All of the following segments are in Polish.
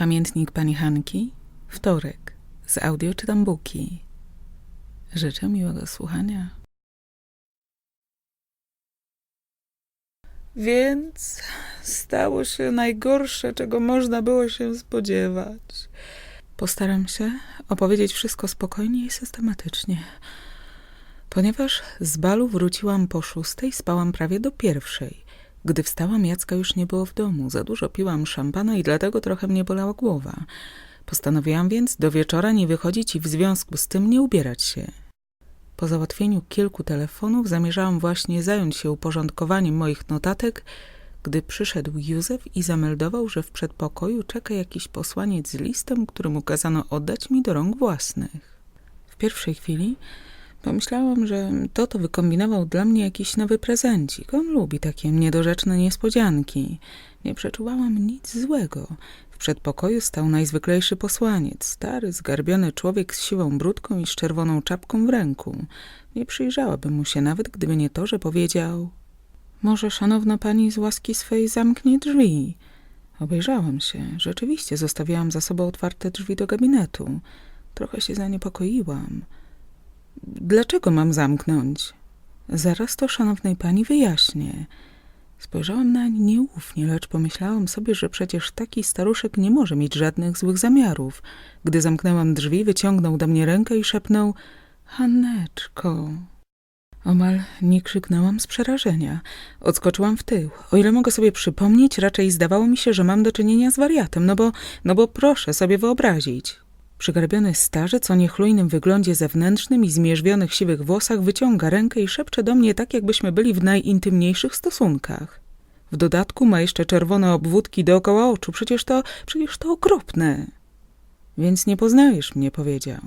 Pamiętnik pani Hanki, wtorek, z audio czytam buki. Życzę miłego słuchania. Więc stało się najgorsze, czego można było się spodziewać. Postaram się opowiedzieć wszystko spokojnie i systematycznie. Ponieważ z balu wróciłam po szóstej, spałam prawie do pierwszej. Gdy wstałam, Jacka już nie było w domu. Za dużo piłam szampana i dlatego trochę mnie bolała głowa. Postanowiłam więc do wieczora nie wychodzić i w związku z tym nie ubierać się. Po załatwieniu kilku telefonów zamierzałam właśnie zająć się uporządkowaniem moich notatek, gdy przyszedł Józef i zameldował, że w przedpokoju czeka jakiś posłaniec z listem, któremu kazano oddać mi do rąk własnych. W pierwszej chwili pomyślałam, że to to wykombinował dla mnie jakiś nowy prezencik. On lubi takie niedorzeczne niespodzianki. Nie przeczuwałam nic złego. W przedpokoju stał najzwyklejszy posłaniec, stary, zgarbiony człowiek z siwą brudką i z czerwoną czapką w ręku. Nie przyjrzałabym mu się nawet, gdyby nie to, że powiedział może szanowna pani z łaski swej zamknie drzwi. Obejrzałam się. Rzeczywiście zostawiałam za sobą otwarte drzwi do gabinetu. Trochę się zaniepokoiłam. Dlaczego mam zamknąć? Zaraz to szanownej pani wyjaśnię. Spojrzałam nań nieufnie, lecz pomyślałam sobie, że przecież taki staruszek nie może mieć żadnych złych zamiarów. Gdy zamknęłam drzwi, wyciągnął do mnie rękę i szepnął Haneczko. Omal nie krzyknęłam z przerażenia. Odskoczyłam w tył. O ile mogę sobie przypomnieć, raczej zdawało mi się, że mam do czynienia z wariatem, no bo, no bo proszę sobie wyobrazić. Przygarbiony starzec o niechlujnym wyglądzie zewnętrznym i zmierzwionych siwych włosach wyciąga rękę i szepcze do mnie tak, jakbyśmy byli w najintymniejszych stosunkach. W dodatku ma jeszcze czerwone obwódki dookoła oczu. Przecież to, przecież to okropne. Więc nie poznajesz mnie, powiedział.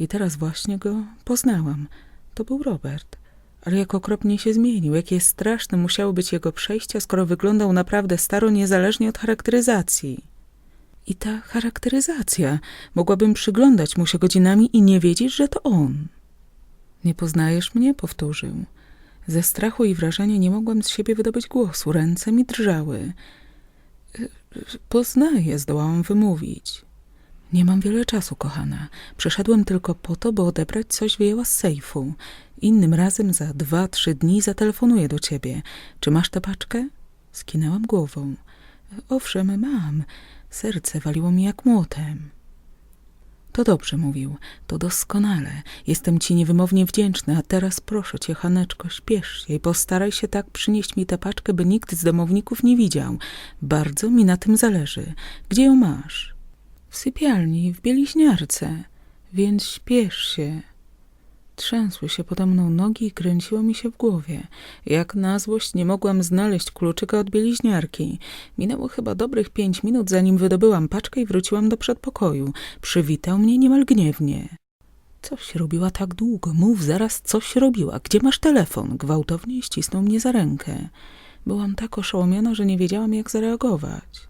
I teraz właśnie go poznałam. To był Robert. Ale jak okropnie się zmienił, jakie straszne musiały być jego przejścia, skoro wyglądał naprawdę staro, niezależnie od charakteryzacji. I ta charakteryzacja. Mogłabym przyglądać mu się godzinami i nie wiedzieć, że to on. Nie poznajesz mnie? Powtórzył. Ze strachu i wrażenia nie mogłam z siebie wydobyć głosu. Ręce mi drżały. Poznaję, zdołałam wymówić. Nie mam wiele czasu, kochana. Przyszedłem tylko po to, by odebrać coś wyjęła z sejfu. Innym razem za dwa, trzy dni zatelefonuję do ciebie. Czy masz tę paczkę? Skinęłam głową. Owszem, mam. Serce waliło mi jak młotem. To dobrze mówił, to doskonale. Jestem ci niewymownie wdzięczny, a teraz proszę cię, Haneczko, śpiesz się i postaraj się tak przynieść mi tę paczkę, by nikt z domowników nie widział. Bardzo mi na tym zależy. Gdzie ją masz? W sypialni, w bieliźniarce. Więc śpiesz się. Trzęsły się pode mną nogi i kręciło mi się w głowie. Jak na złość nie mogłam znaleźć kluczyka od bieliźniarki. Minęło chyba dobrych pięć minut, zanim wydobyłam paczkę i wróciłam do przedpokoju. Przywitał mnie niemal gniewnie. Coś robiła tak długo. Mów zaraz, coś robiła. Gdzie masz telefon? Gwałtownie ścisnął mnie za rękę. Byłam tak oszołomiona, że nie wiedziałam, jak zareagować.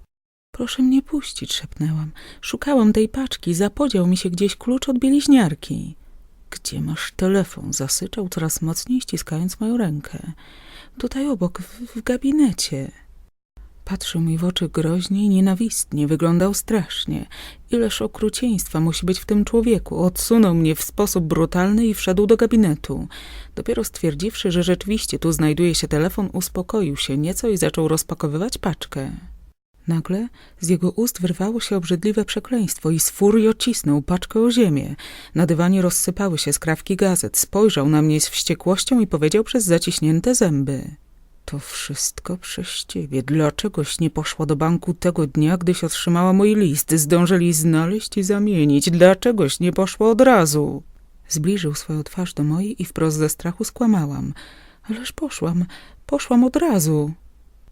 Proszę mnie puścić, szepnęłam. Szukałam tej paczki, zapodział mi się gdzieś klucz od bieliźniarki. Gdzie masz telefon? Zasyczał coraz mocniej, ściskając moją rękę. Tutaj obok, w, w gabinecie. Patrzył mi w oczy groźnie i nienawistnie, wyglądał strasznie. Ileż okrucieństwa musi być w tym człowieku. Odsunął mnie w sposób brutalny i wszedł do gabinetu. Dopiero stwierdziwszy, że rzeczywiście tu znajduje się telefon, uspokoił się nieco i zaczął rozpakowywać paczkę. Nagle z jego ust wyrwało się obrzydliwe przekleństwo i z furii cisnął paczkę o ziemię. Na dywanie rozsypały się skrawki gazet. Spojrzał na mnie z wściekłością i powiedział przez zaciśnięte zęby. To wszystko przez ciebie. Dlaczegoś nie poszła do banku tego dnia, gdyś otrzymała mój list? Zdążyli znaleźć i zamienić. Dlaczegoś nie poszła od razu? Zbliżył swoją twarz do mojej i wprost ze strachu skłamałam. Ależ poszłam, poszłam od razu.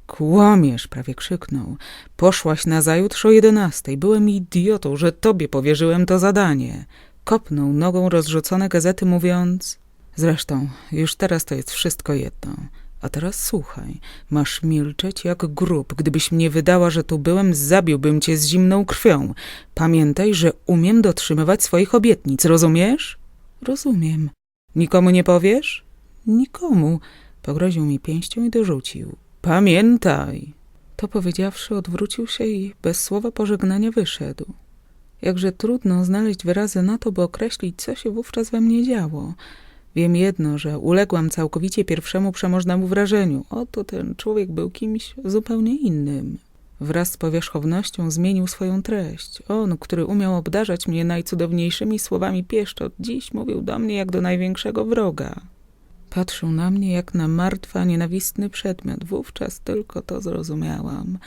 Kłamiesz, prawie krzyknął. Poszłaś nazajutrz o jedenastej. Byłem idiotą, że tobie powierzyłem to zadanie. Kopnął nogą rozrzucone gazety, mówiąc... Zresztą, już teraz to jest wszystko jedno. A teraz słuchaj, masz milczeć jak grób. Gdybyś mnie wydała, że tu byłem, zabiłbym cię z zimną krwią. Pamiętaj, że umiem dotrzymywać swoich obietnic, rozumiesz? Rozumiem. Nikomu nie powiesz? Nikomu. Pogroził mi pięścią i dorzucił. Pamiętaj. To powiedziawszy, odwrócił się i bez słowa pożegnania wyszedł. Jakże trudno znaleźć wyrazy na to, by określić, co się wówczas we mnie działo. Wiem jedno, że uległam całkowicie pierwszemu przemożnemu wrażeniu. Oto ten człowiek był kimś zupełnie innym. Wraz z powierzchownością zmienił swoją treść. On, który umiał obdarzać mnie najcudowniejszymi słowami pieszczot, dziś mówił do mnie jak do największego wroga. Patrzył na mnie jak na martwa, nienawistny przedmiot. Wówczas tylko to zrozumiałam.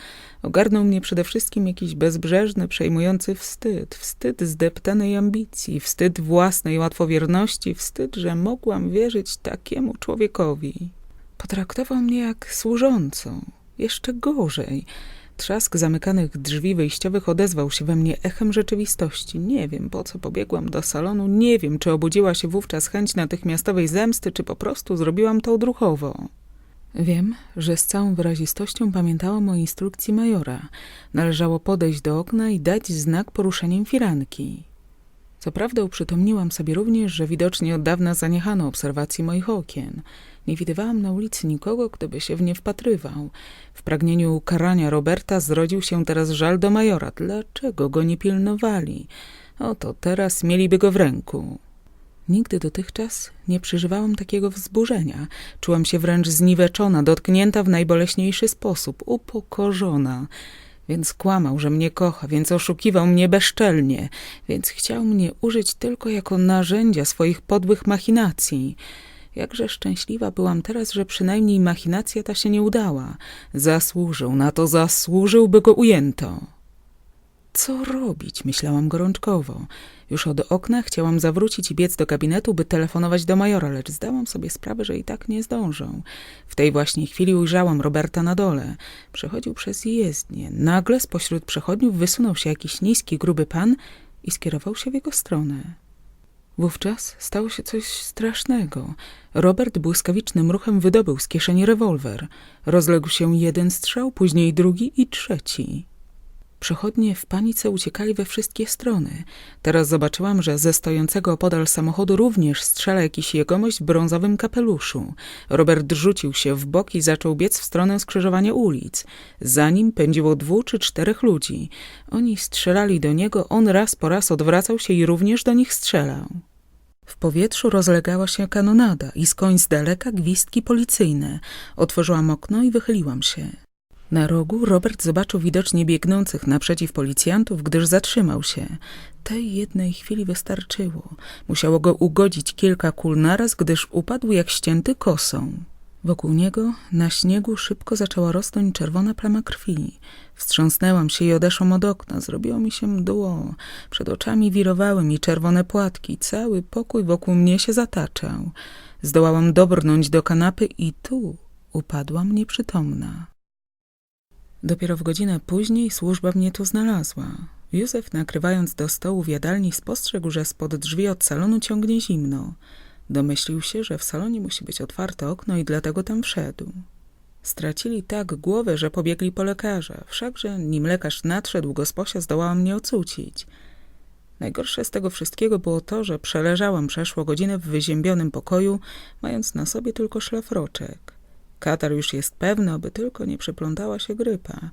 Ogarnął mnie przede wszystkim jakiś bezbrzeżny, przejmujący wstyd. Wstyd zdeptanej ambicji, wstyd własnej łatwowierności, wstyd, że mogłam wierzyć takiemu człowiekowi. Potraktował mnie jak służącą. Jeszcze gorzej. Trzask zamykanych drzwi wyjściowych odezwał się we mnie echem rzeczywistości. Nie wiem, po co pobiegłam do salonu, nie wiem, czy obudziła się wówczas chęć natychmiastowej zemsty, czy po prostu zrobiłam to odruchowo. Wiem, że z całą wyrazistością pamiętałam o instrukcji majora. Należało podejść do okna i dać znak poruszeniem firanki. Co prawda uprzytomniłam sobie również, że widocznie od dawna zaniechano obserwacji moich okien. Nie widywałam na ulicy nikogo, kto by się w nie wpatrywał. W pragnieniu ukarania Roberta zrodził się teraz żal do majora. Dlaczego go nie pilnowali? Oto teraz mieliby go w ręku. Nigdy dotychczas nie przeżywałam takiego wzburzenia. Czułam się wręcz zniweczona, dotknięta w najboleśniejszy sposób, upokorzona. Więc kłamał, że mnie kocha, więc oszukiwał mnie bezczelnie, więc chciał mnie użyć tylko jako narzędzia swoich podłych machinacji. Jakże szczęśliwa byłam teraz, że przynajmniej machinacja ta się nie udała. Zasłużył na to, zasłużył, by go ujęto. Co robić? Myślałam gorączkowo. Już od okna chciałam zawrócić i biec do gabinetu, by telefonować do majora, lecz zdałam sobie sprawę, że i tak nie zdążę. W tej właśnie chwili ujrzałam Roberta na dole. Przechodził przez jezdnię. Nagle spośród przechodniów wysunął się jakiś niski, gruby pan i skierował się w jego stronę. Wówczas stało się coś strasznego. Robert błyskawicznym ruchem wydobył z kieszeni rewolwer. Rozległ się jeden strzał, później drugi i trzeci. Przechodnie w panice uciekali we wszystkie strony. Teraz zobaczyłam, że ze stojącego opodal samochodu również strzela jakiś jegomość w brązowym kapeluszu. Robert rzucił się w bok i zaczął biec w stronę skrzyżowania ulic. Za nim pędziło dwóch czy czterech ludzi. Oni strzelali do niego, on raz po raz odwracał się i również do nich strzelał. W powietrzu rozlegała się kanonada i skądś z daleka gwizdki policyjne. Otworzyłam okno i wychyliłam się. Na rogu Robert zobaczył widocznie biegnących naprzeciw policjantów, gdyż zatrzymał się. Tej jednej chwili wystarczyło. Musiało go ugodzić kilka kul naraz, gdyż upadł jak ścięty kosą. Wokół niego na śniegu szybko zaczęła rosnąć czerwona plama krwi. Wstrząsnęłam się i odeszłam od okna. Zrobiło mi się mdło. Przed oczami wirowały mi czerwone płatki. Cały pokój wokół mnie się zataczał. Zdołałam dobrnąć do kanapy i tu upadłam nieprzytomna. Dopiero w godzinę później służba mnie tu znalazła. Józef, nakrywając do stołu w jadalni, spostrzegł, że spod drzwi od salonu ciągnie zimno. Domyślił się, że w salonie musi być otwarte okno i dlatego tam wszedł. Stracili tak głowę, że pobiegli po lekarza, wszakże nim lekarz nadszedł, gosposia zdołała mnie ocucić. Najgorsze z tego wszystkiego było to, że przeleżałam przeszło godzinę w wyziębionym pokoju, mając na sobie tylko szlafroczek. Katar już jest pewny, aby tylko nie przyplątała się grypa.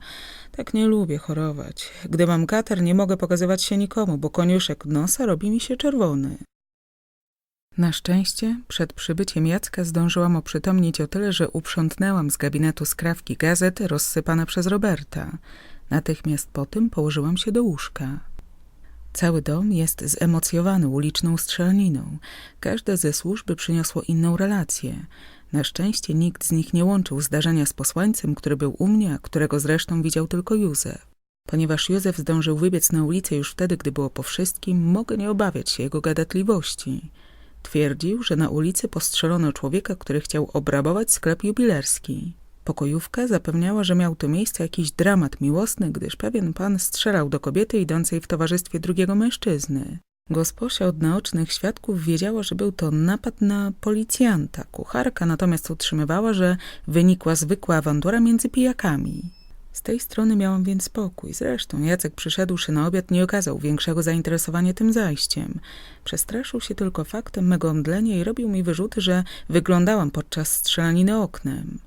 Tak nie lubię chorować. Gdy mam katar, nie mogę pokazywać się nikomu, bo koniuszek nosa robi mi się czerwony. Na szczęście przed przybyciem Jacka zdążyłam oprzytomnieć o tyle, że uprzątnęłam z gabinetu skrawki gazety rozsypane przez Roberta. Natychmiast po tym położyłam się do łóżka. Cały dom jest zemocjowany uliczną strzelaniną. Każde ze służby przyniosło inną relację. Na szczęście nikt z nich nie łączył zdarzenia z posłańcem, który był u mnie, a którego zresztą widział tylko Józef. Ponieważ Józef zdążył wybiec na ulicę już wtedy, gdy było po wszystkim, mogę nie obawiać się jego gadatliwości. Twierdził, że na ulicy postrzelono człowieka, który chciał obrabować sklep jubilerski. Pokojówka zapewniała, że miał tu miejsce jakiś dramat miłosny, gdyż pewien pan strzelał do kobiety idącej w towarzystwie drugiego mężczyzny. Gosposia od naocznych świadków wiedziała, że był to napad na policjanta. Kucharka natomiast utrzymywała, że wynikła zwykła awantura między pijakami. Z tej strony miałam więc spokój. Zresztą Jacek przyszedłszy na obiad nie okazał większego zainteresowania tym zajściem. Przestraszył się tylko faktem mego omdlenia i robił mi wyrzuty, że wyglądałam podczas strzelaniny oknem.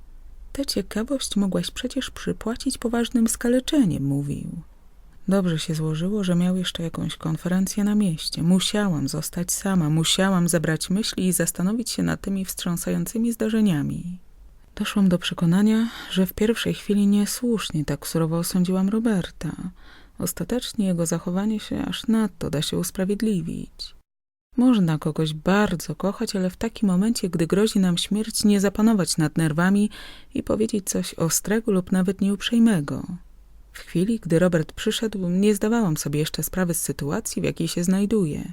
Tę ciekawość mogłaś przecież przypłacić poważnym skaleczeniem, mówił. Dobrze się złożyło, że miał jeszcze jakąś konferencję na mieście. Musiałam zostać sama, musiałam zebrać myśli i zastanowić się nad tymi wstrząsającymi zdarzeniami. Doszłam do przekonania, że w pierwszej chwili niesłusznie tak surowo osądziłam Roberta. Ostatecznie jego zachowanie się aż nadto da się usprawiedliwić. Można kogoś bardzo kochać, ale w takim momencie, gdy grozi nam śmierć, nie zapanować nad nerwami i powiedzieć coś ostrego lub nawet nieuprzejmego. W chwili, gdy Robert przyszedł, nie zdawałam sobie jeszcze sprawy z sytuacji, w jakiej się znajduje.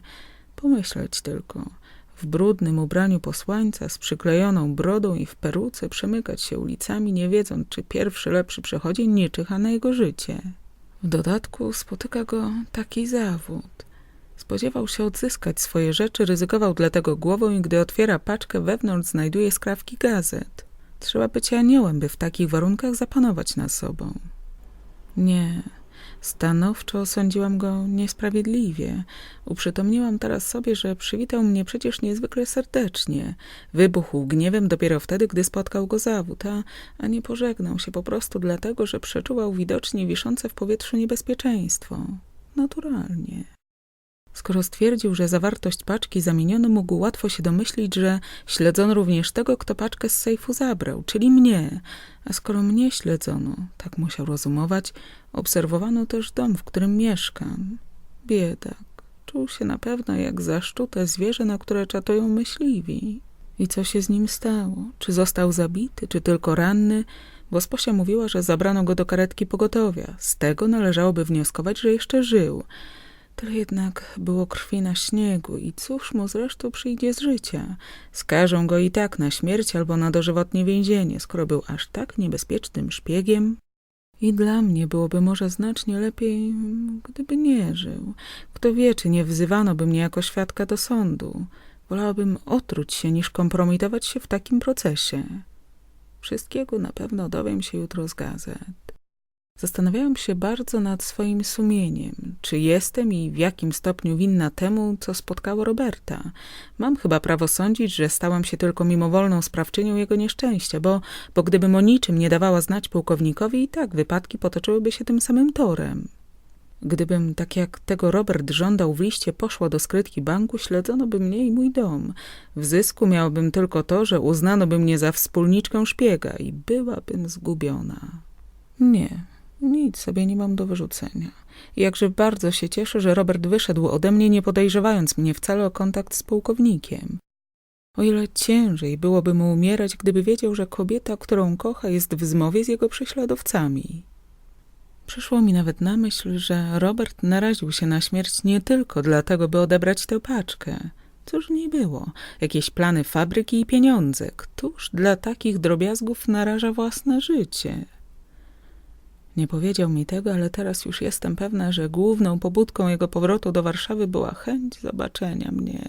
Pomyśleć tylko. W brudnym ubraniu posłańca, z przyklejoną brodą i w peruce przemykać się ulicami, nie wiedząc, czy pierwszy lepszy przechodzień nie czyha na jego życie. W dodatku spotyka go taki zawód. Spodziewał się odzyskać swoje rzeczy, ryzykował dlatego głową i gdy otwiera paczkę, wewnątrz znajduje skrawki gazet. Trzeba być aniołem, by w takich warunkach zapanować nad sobą. Nie, stanowczo osądziłam go niesprawiedliwie. Uprzytomniłam teraz sobie, że przywitał mnie przecież niezwykle serdecznie. Wybuchł gniewem dopiero wtedy, gdy spotkał go zawód, a, a nie pożegnał się po prostu dlatego, że przeczuwał widocznie wiszące w powietrzu niebezpieczeństwo. Naturalnie. Skoro stwierdził, że zawartość paczki zamieniono, mógł łatwo się domyślić, że śledzono również tego, kto paczkę z sejfu zabrał, czyli mnie. A skoro mnie śledzono, tak musiał rozumować, obserwowano też dom, w którym mieszkam. Biedak. Czuł się na pewno jak zaszczute zwierzę, na które czatują myśliwi. I co się z nim stało? Czy został zabity, czy tylko ranny? Bo Sposia mówiła, że zabrano go do karetki pogotowia. Z tego należałoby wnioskować, że jeszcze żył. Tyle jednak było krwi na śniegu i cóż mu zresztą przyjdzie z życia. Skażą go i tak na śmierć albo na dożywotnie więzienie, skoro był aż tak niebezpiecznym szpiegiem. I dla mnie byłoby może znacznie lepiej, gdyby nie żył. Kto wie, czy nie wzywano by mnie jako świadka do sądu. Wolałabym otruć się, niż kompromitować się w takim procesie. Wszystkiego na pewno dowiem się jutro z gazet. Zastanawiałam się bardzo nad swoim sumieniem. Czy jestem i w jakim stopniu winna temu, co spotkało Roberta? Mam chyba prawo sądzić, że stałam się tylko mimowolną sprawczynią jego nieszczęścia, bo, bo gdybym o niczym nie dawała znać pułkownikowi, i tak wypadki potoczyłyby się tym samym torem. Gdybym, tak jak tego Robert żądał w liście, poszła do skrytki banku, śledzono by mnie i mój dom. W zysku miałbym tylko to, że uznano by mnie za wspólniczkę szpiega i byłabym zgubiona. Nie, nic sobie nie mam do wyrzucenia. Jakże bardzo się cieszę, że Robert wyszedł ode mnie, nie podejrzewając mnie wcale o kontakt z pułkownikiem. O ile ciężej byłoby mu umierać, gdyby wiedział, że kobieta, którą kocha, jest w zmowie z jego prześladowcami. Przyszło mi nawet na myśl, że Robert naraził się na śmierć nie tylko dlatego, by odebrać tę paczkę. Cóż nie było? Jakieś plany fabryki i pieniądze. Któż dla takich drobiazgów naraża własne życie? Nie powiedział mi tego, ale teraz już jestem pewna, że główną pobudką jego powrotu do Warszawy była chęć zobaczenia mnie.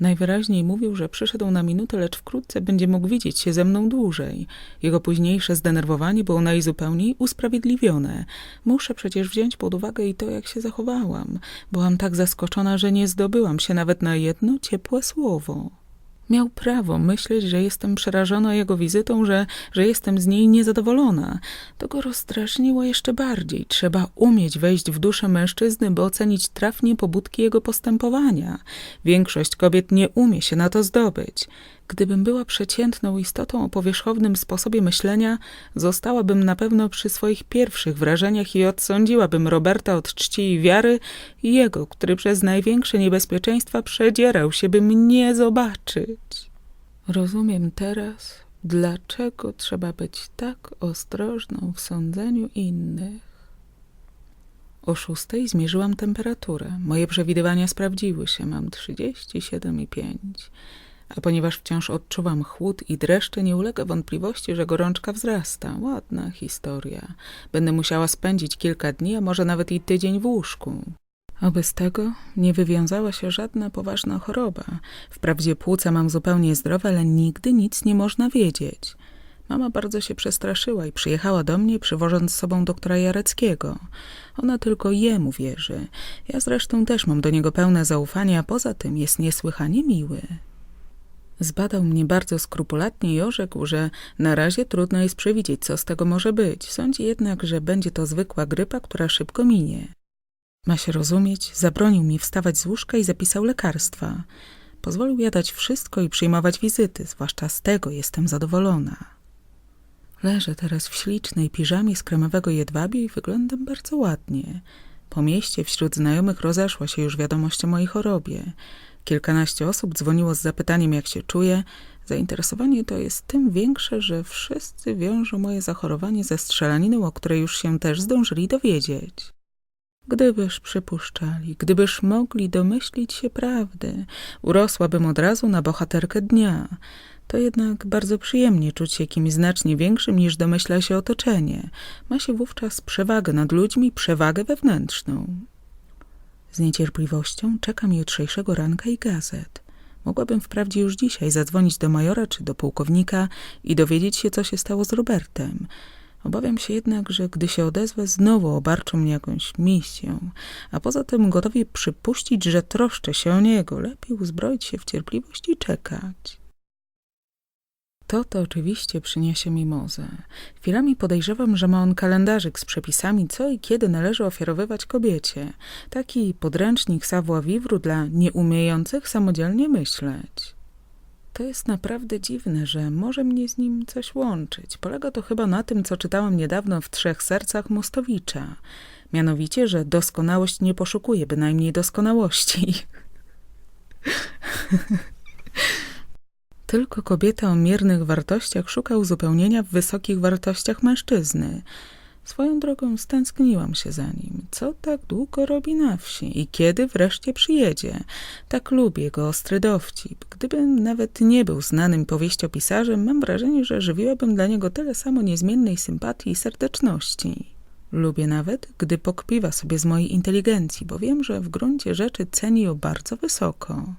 Najwyraźniej mówił, że przyszedł na minutę, lecz wkrótce będzie mógł widzieć się ze mną dłużej. Jego późniejsze zdenerwowanie było najzupełniej usprawiedliwione. Muszę przecież wziąć pod uwagę i to, jak się zachowałam. Byłam tak zaskoczona, że nie zdobyłam się nawet na jedno ciepłe słowo. Miał prawo myśleć, że jestem przerażona jego wizytą, że, że jestem z niej niezadowolona. To go rozdrażniło jeszcze bardziej. Trzeba umieć wejść w duszę mężczyzny, by ocenić trafnie pobudki jego postępowania. Większość kobiet nie umie się na to zdobyć. Gdybym była przeciętną istotą o powierzchownym sposobie myślenia, zostałabym na pewno przy swoich pierwszych wrażeniach i odsądziłabym Roberta od czci i wiary i jego, który przez największe niebezpieczeństwa przedzierał się, by mnie zobaczyć. Rozumiem teraz, dlaczego trzeba być tak ostrożną w sądzeniu innych. O szóstej zmierzyłam temperaturę. Moje przewidywania sprawdziły się. Mam 37,5 a ponieważ wciąż odczuwam chłód i dreszcze, nie ulega wątpliwości, że gorączka wzrasta. Ładna historia. Będę musiała spędzić kilka dni, a może nawet i tydzień w łóżku. Oby z tego nie wywiązała się żadna poważna choroba. Wprawdzie płuca mam zupełnie zdrowe, ale nigdy nic nie można wiedzieć. Mama bardzo się przestraszyła i przyjechała do mnie, przywożąc z sobą doktora Jareckiego. Ona tylko jemu wierzy. Ja zresztą też mam do niego pełne zaufanie, a poza tym jest niesłychanie miły. Zbadał mnie bardzo skrupulatnie i orzekł, że na razie trudno jest przewidzieć, co z tego może być. Sądzi jednak, że będzie to zwykła grypa, która szybko minie. Ma się rozumieć, zabronił mi wstawać z łóżka i zapisał lekarstwa. Pozwolił jadać wszystko i przyjmować wizyty, zwłaszcza z tego jestem zadowolona. Leżę teraz w ślicznej piżamie z kremowego jedwabiu i wyglądam bardzo ładnie. Po mieście wśród znajomych rozeszła się już wiadomość o mojej chorobie. Kilkanaście osób dzwoniło z zapytaniem, jak się czuję. Zainteresowanie to jest tym większe, że wszyscy wiążą moje zachorowanie ze strzelaniną, o której już się też zdążyli dowiedzieć. Gdybyż przypuszczali, gdybyż mogli domyślić się prawdy, urosłabym od razu na bohaterkę dnia. To jednak bardzo przyjemnie czuć się kimś znacznie większym niż domyśla się otoczenie. Ma się wówczas przewagę nad ludźmi, przewagę wewnętrzną. Z niecierpliwością czekam jutrzejszego ranka i gazet. Mogłabym wprawdzie już dzisiaj zadzwonić do majora czy do pułkownika i dowiedzieć się, co się stało z Robertem. Obawiam się jednak, że gdy się odezwę, znowu obarczą mnie jakąś misją, a poza tym gotowi przypuścić, że troszczę się o niego. Lepiej uzbroić się w cierpliwość i czekać. To to oczywiście przyniesie mi mozę. Chwilami podejrzewam, że ma on kalendarzyk z przepisami, co i kiedy należy ofiarowywać kobiecie. Taki podręcznik savoir-vivre dla nieumiejących samodzielnie myśleć. To jest naprawdę dziwne, że może mnie z nim coś łączyć. Polega to chyba na tym, co czytałam niedawno w Trzech Sercach Mostowicza. Mianowicie, że doskonałość nie poszukuje bynajmniej doskonałości. Tylko kobieta o miernych wartościach szuka uzupełnienia w wysokich wartościach mężczyzny. Swoją drogą stęskniłam się za nim. Co tak długo robi na wsi i kiedy wreszcie przyjedzie? Tak lubię go ostry dowcip. Gdybym nawet nie był znanym powieściopisarzem, mam wrażenie, że żywiłabym dla niego tyle samo niezmiennej sympatii i serdeczności. Lubię nawet, gdy pokpiwa sobie z mojej inteligencji, bo wiem, że w gruncie rzeczy ceni ją bardzo wysoko.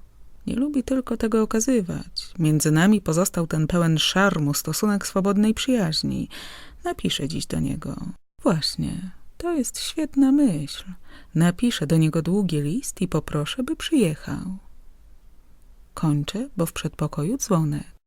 Nie lubi tylko tego okazywać. Między nami pozostał ten pełen szarmu stosunek swobodnej przyjaźni. Napiszę dziś do niego. Właśnie, to jest świetna myśl. Napiszę do niego długi list i poproszę, by przyjechał. Kończę, bo w przedpokoju dzwonek.